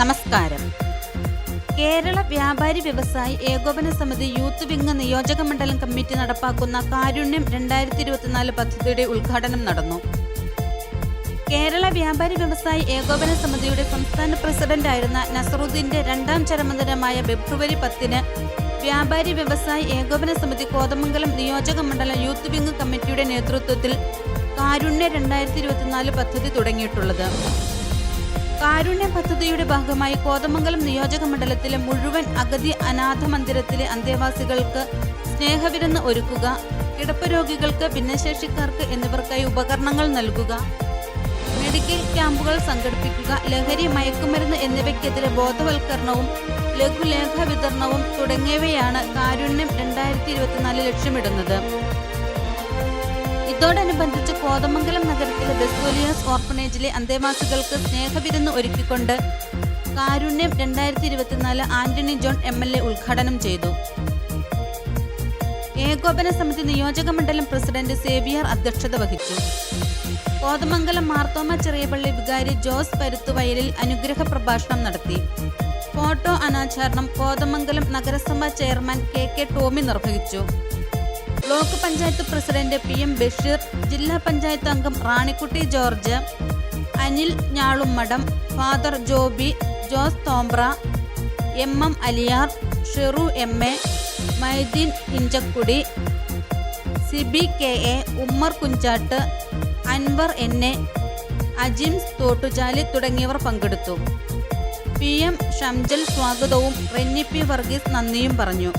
നമസ്കാരം. കേരള വ്യാപാരി വ്യവസായി ഏകോപന സമിതി യൂത്ത് വിംഗ് നിയോജക മണ്ഡലം കമ്മിറ്റി നടപ്പാക്കുന്ന കാരുണ്യം രണ്ടായിരത്തി ഇരുപത്തിനാല് പദ്ധതിയുടെ ഉദ്ഘാടനം നടന്നു. കേരള വ്യാപാരി വ്യവസായി ഏകോപന സമിതിയുടെ സംസ്ഥാന പ്രസിഡന്റായിരുന്ന നസറുദ്ദീന്റെ രണ്ടാം ചരമദിനമായ ഫെബ്രുവരി പത്തിന് വ്യാപാരി വ്യവസായി ഏകോപന സമിതി കോതമംഗലം നിയോജക മണ്ഡലം യൂത്ത് വിംഗ് കമ്മിറ്റിയുടെ നേതൃത്വത്തിൽ കാരുണ്യ രണ്ടായിരത്തി ഇരുപത്തിനാല് പദ്ധതി തുടങ്ങിയിട്ടുള്ളത്. കാരുണ്യ പദ്ധതിയുടെ ഭാഗമായി കോതമംഗലം നിയോജക മണ്ഡലത്തിലെ മുഴുവൻ അഗതി അനാഥ മന്ദിരത്തിലെ അന്തേവാസികൾക്ക് സ്നേഹവിരുന്ന് ഒരുക്കുക കിടപ്പ് രോഗികൾക്ക് ഭിന്നശേഷിക്കാർക്ക് എന്നിവർക്കായി ഉപകരണങ്ങൾ നൽകുക മെഡിക്കൽ ക്യാമ്പുകൾ സംഘടിപ്പിക്കുക ലഹരി മയക്കുമരുന്ന് എന്നിവയ്ക്കെതിരെ ബോധവൽക്കരണവും ലഘുലേഖ വിതരണവും തുടങ്ങിയവയാണ് കാരുണ്യം രണ്ടായിരത്തി ഇരുപത്തിനാല് ലക്ഷ്യമിടുന്നത്. ഇതോടനുബന്ധിച്ച് കോതമംഗലം നഗരത്തിലെ ബെസ്വലിയാസ് ഓർഫനേജിലെ അന്തേവാസികൾക്ക് സ്നേഹവിരുന്ന് ഒരുക്കിക്കൊണ്ട് കാരുണ്യം രണ്ടായിരത്തി ഇരുപത്തിനാല് Antony John M L A ഉദ്ഘാടനം ചെയ്തു. ഏകോപന സമിതി നിയോജക മണ്ഡലം പ്രസിഡന്റ് സേവിയർ അധ്യക്ഷത വഹിച്ചു. കോതമംഗലം മാർത്തോമ ചെറിയപള്ളി വികാരി ജോസ് പരുത്തുവയലിൽ അനുഗ്രഹ പ്രഭാഷണം നടത്തി. ഫോട്ടോ അനാചരണം കോതമംഗലം നഗരസഭാ ചെയർമാൻ കെ കെ ടോമി നിർവഹിച്ചു. Block panchayat president P M Basheer ജില്ലാ പഞ്ചായത്ത് അംഗം Ranikutty George Anil Njalummadam father Joby Jose Thombra M M Aliyar Sheru M A Maideen Inchakudy Siby K A Ummer Kunjattu Anwar N A Ajims Thottuchali തുടങ്ങിയവർ പങ്കെടുത്തു. P M Shamjal സ്വാഗതവും Renny P Varghese നന്ദിയും പറഞ്ഞു.